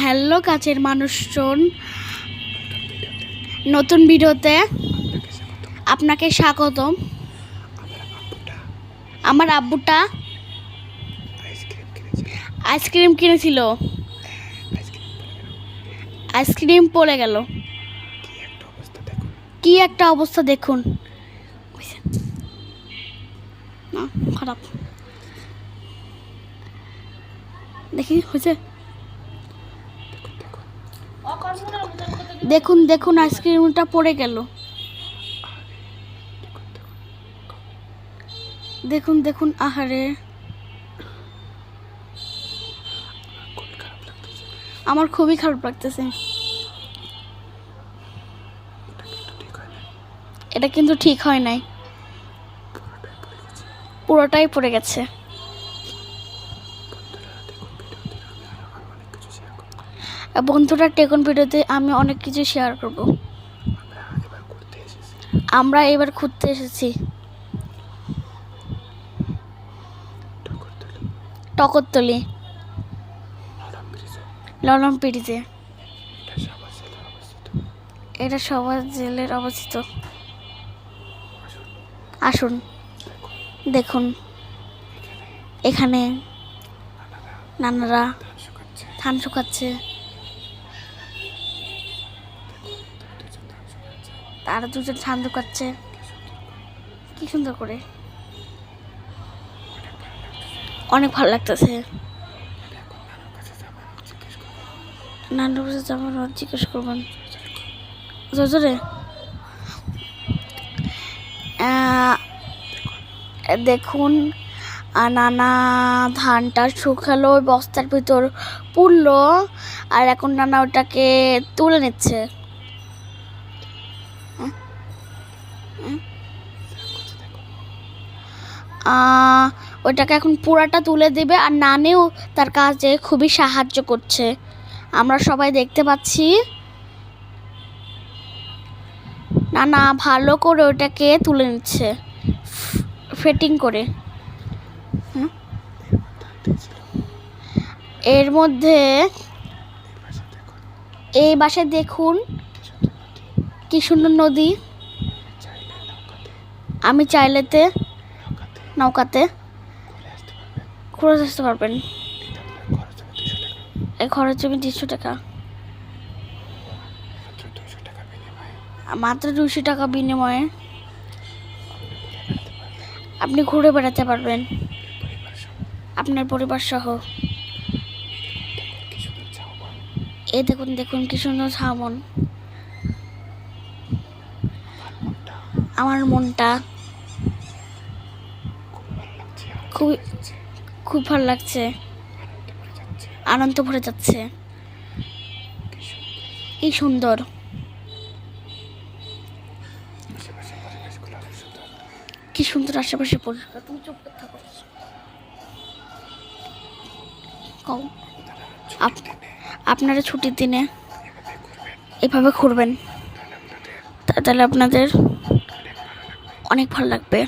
Hello কাছের মানুষজন। নতুন ভিডিওতে আপনাকে স্বাগতম। আমার আব্বুটা আইসক্রিম কিনেছিল। আইসক্রিম পড়ে গেল। কি একটা অবস্থা দেখুন। খারাপ। দেখি, হয়েছে? দেখুন দেখুন আইসক্রিমটা পড়ে গেল। দেখুন দেখুন, আহারে। আমার খুবই খারাপ লাগতেছে। এটা কিন্তু ঠিক হয় নাই। পুরোটাই পড়ে গেছে। বন্ধুরা, টেকন ভিডিওতে আমি অনেক কিছু শেয়ার করব। আমরা এবার ঘুরতে এসেছি। টকরতলি। ললম পিড়িতে এটা সবার জেলের অবস্থিত। আসুন, দেখুন। এখানে নানারা ধান শুকাচ্ছে। তারা দুজন ধান শুকাচ্ছে কি সুন্দর করে। অনেক ভালো লাগতেছে। নানুর কাছে যাবেন জিজ্ঞেস করবেন। জোরে দেখুন নানা ধানটা শুকালো, বস্তার ভিতর পুড়লো, আর এখন নানা ওটাকে তুলে নিচ্ছে। ওটাকে এখন পুরাটা তুলে দেবে আর নানেও তার কাজে খুবই সাহায্য করছে। আমরা সবাই দেখতে পাচ্ছি। না না ভালো করে ওটাকে তুলে নিচ্ছে। ফিটিং করে। এর মধ্যে এই বাসে দেখুন, কি সুন্দর নদী। আমি চাইলেতে নৌকাতে। ঘুরে আসতে পারবেন। এই খরচ হবে দেড়শো টাকা। মাত্র দুশো টাকা বিনিময়ে। আপনি ঘুরে বেড়াতে পারবেন। আপনার পরিবার সহ। এই দেখুন দেখুন কি সুন্দর ছামন আমার মনটা খুব খুব ভালো লাগছে। আনন্দ ভরে যাচ্ছে। কি সুন্দর। কি সুন্দর আশেপাশে পরিষ্কার তুমি চুপ আপনারা ছুটির দিনে এভাবে ঘুরবেন। তাহলে আপনাদের অনেক ভালো লাগবে।